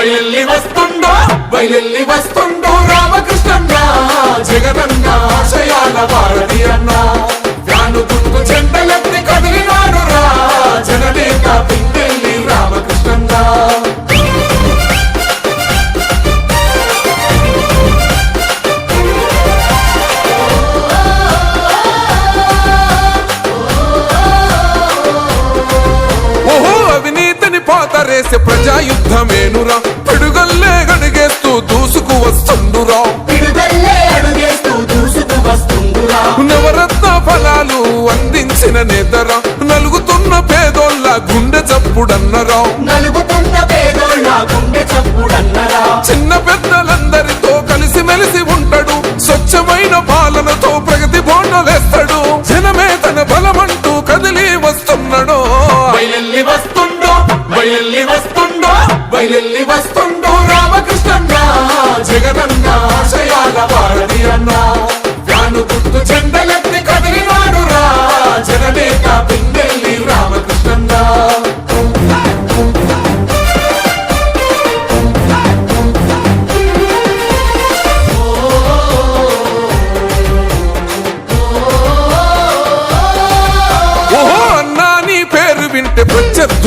బయలెల్లి వస్తుండో బయలెల్లి వస్తుండో రామకృష్ణ జగన్ వస్తుండురా. నవరత్న ఫలాలు అందించిన నేతరా. నలుగుతున్న పేదోళ్ళ గుండె చప్పుడన్నరా. నలుగుతున్న పేదోళ్ళ గుండె చప్పుడన్నరా. చిన్న పెద్దలందరితో కలిసి మెలిసి ఉంటాడు. స్వచ్ఛమైన పాలనతో ప్రగతి బోండలేస్తాడు. జనమే తన బలమంటూ కదిలి వస్తున్నాడు. వస్తుండో వస్తుండో వస్తుండో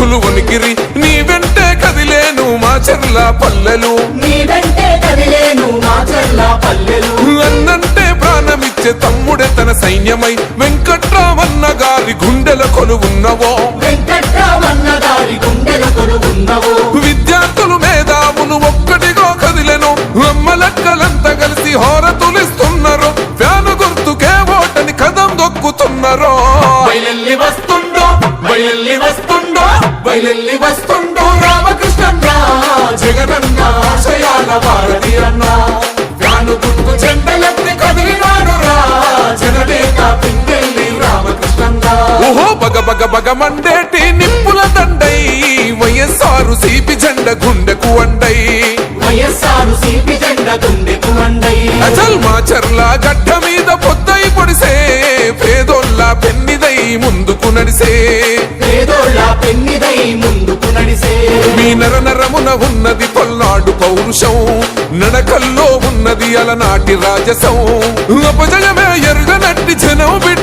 ప్రత్యర్థులు వణికిరి నీ వెంటే కదిలేను మా చెర్ల పల్లెలు. నీ వెంటే కదిలేను మా చల్ల పల్లెలు. అన్నంటే ప్రాణమిచ్చే తమ్ముడే తన సైన్యమై. వెంకట్రామన్న గారి గుండెల కొలువున్నవో వెంకట్రామన్న గారి గుండెల కొలువున్నవు విద్యార్థులు మేధావులు బగ బగ బగ మండేటి నిప్పుల దండై వైఎస్ఆరు సిపి జెండ గుండెకు వండై వైఎస్ఆర్ సిపి జెండ గుండెకు వండై అచల్ మాచర్ల గడ్డ మీద పొద్దై పొడిసే పేదోళ్ళ పెన్నిదై ముందుకు నడిసే. పేదోళ్ళ పెన్నిదై ముందుకు నడిసే. మీ నర నరమున ఉన్నది పల్నాడు పౌరుషం నడకల్లో ఉన్నది అలనాటి రాజసం. అపజయమే ఎరుగనట్టి జనం బిడ్డ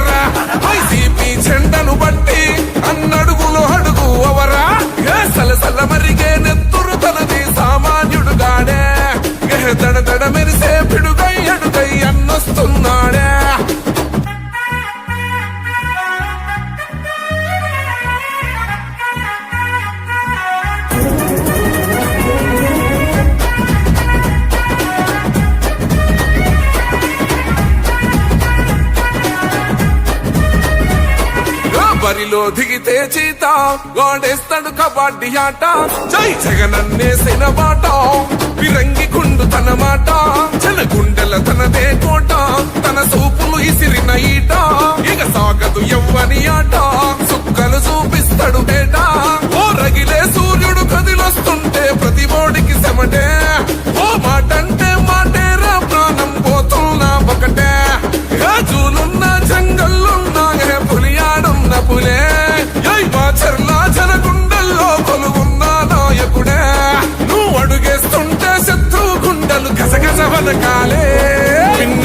బరిలో దిగితే చీత. గోడేస్తాడు కబడ్డీ ఆట. జై జగనన్నేసిన మాట విరంగి గుండు తన మాట. జన గుండెల తనదే కోట. తన సూపులు ఇసిరిన ఈట. ఇక సాగదు ఎవ్వని ఆట. సుక్కలు చూపిస్తాడు బేట ఓ రగిలే సూర్యుడు కదిలొస్తుంటే ప్రతి ఓడికి సెమటే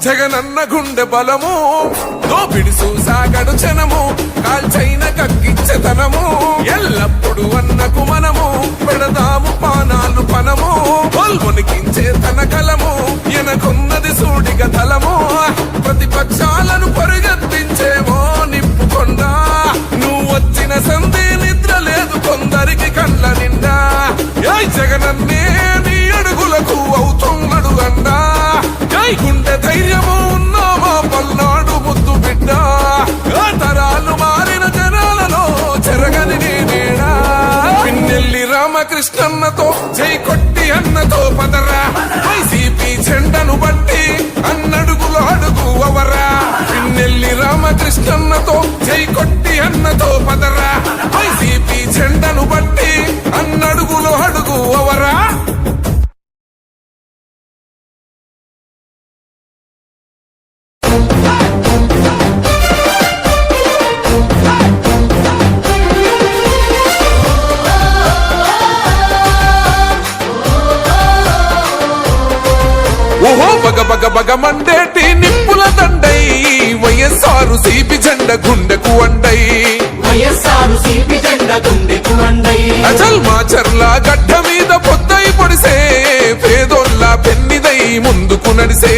జగనన్న గుండె బలము దోపిడి సాగడు జనము కాల్చైన కక్కిచ్చతనము ఎల్లప్పుడు అన్నకు మనము పెడదాము పానాలు పనము పొల్మునికించే తన కలము ఎనకున్నది సూడిగ తలము ప్రతిపక్షాలను పరుగెత్తించేమో నిప్పుకొండా. నువ్వు వచ్చిన సంధి నిద్ర లేదు కొందరికి కళ్ళ నిండా. జగనన్నే నీ అడుగులకు అవుతున్నాడు అన్నా. జై గుండె ధైర్యము ఉన్నా మా పల్నాడు ముద్దు బిడ్డ. తరాలు మారిన జనాలలో చెరగని నీ పిన్నెల్లి రామకృష్ణన్నతో జై కొట్టి అన్నతో పదరా. వైసీపీ జెండను బట్టి అన్నడుగులు అడుగు అవరా. పిన్నెల్లి రామకృష్ణన్నతో జై కొట్టి అన్నతో పదరా. వైఎస్ఆర్ సిపి జెండ గుండెకు అండై. వైఎస్ఆర్ సిపి జెండ గుండెకు అండై. అచల్ మాచర్ల గడ్డ మీద పొద్దై పొడిసే. పేదోళ్ళ పెన్నిదై ముందుకు నడిసే.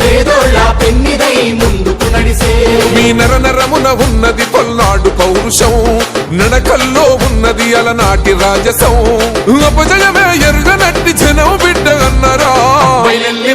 పేదోళ్ళ పెన్నిదై ముందుకు నడిసే. మీ నర నరమున ఉన్నది పల్నాడు పౌరుషం. నడకల్లో ఉన్నది అలనాటి రాజసం. అపజయమే ఎరుగనట్టి జనం బిడ్డ అన్నరా. బయలెల్లి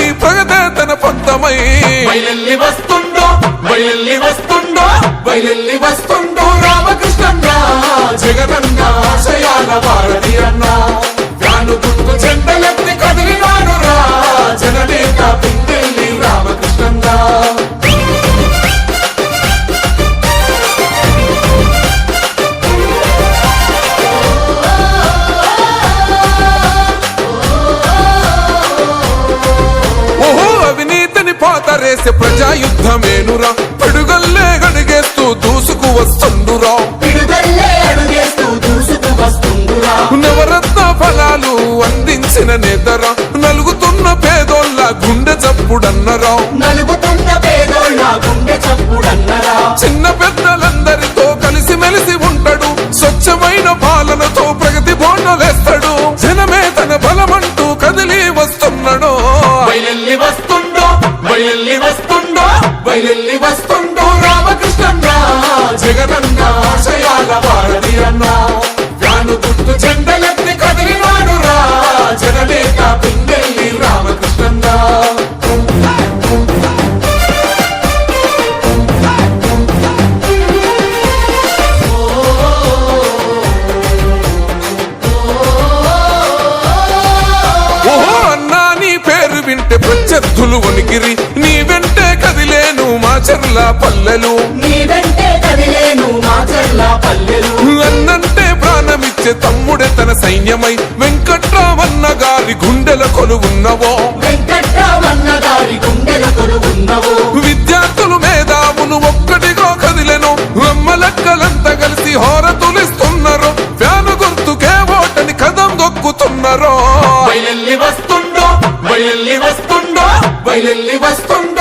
లక్ష్యమై ప్రగతే తన పంతమై బయలెల్లి వస్తుండో బయలెల్లి వస్తుండో బయలెల్లి వస్తుండో రామకృష్ణన్న జగనన్న ఆశయాల భారతి అన్నా. పాతరేసే ప్రజాయుద్ధమేనురా? పిడుదల్లే అడుగేస్తూ దూసుకు వస్తుండురా. నవరత్న ఫలాలు అందించిన నేతరా? నలుగుతున్న పేదోళ్ళ గుండె చప్పుడన్నరా. నలుగుతున్న పేదోళ్ళ గుండె చప్పుడన్నరా. చిన్న పెద్దలందరితో కలిసి మెలిసి ఉంటాడు. స్వచ్ఛమైన పాలనతో ప్రగతి బోండలేస్తాడు వైలెల్లి వస్తుందో వైలెల్లి వస్తుందో పల్లెలు. నీ వెంటే కదిలేను మా చెల్ల పల్లెలు. అన్నంటే ప్రాణమిచ్చే తమ్ముడే తన సైన్యమై. వెంకట్రామన్న గారి గుండెల కొలువున్నవో. వెంకట్రామన్న గారి గుండెల కొలువున్నవో. విద్యార్థులు మేధావులు ఒక్కటిగా కదిలెను. అమ్మలక్కలంతా కలిసి హోరతులిస్తున్నారు. ఫ్యాను గుర్తుకే ఓటని కదం దొక్కుతున్నారు. వస్తుండో వస్తుండో వస్తుండో.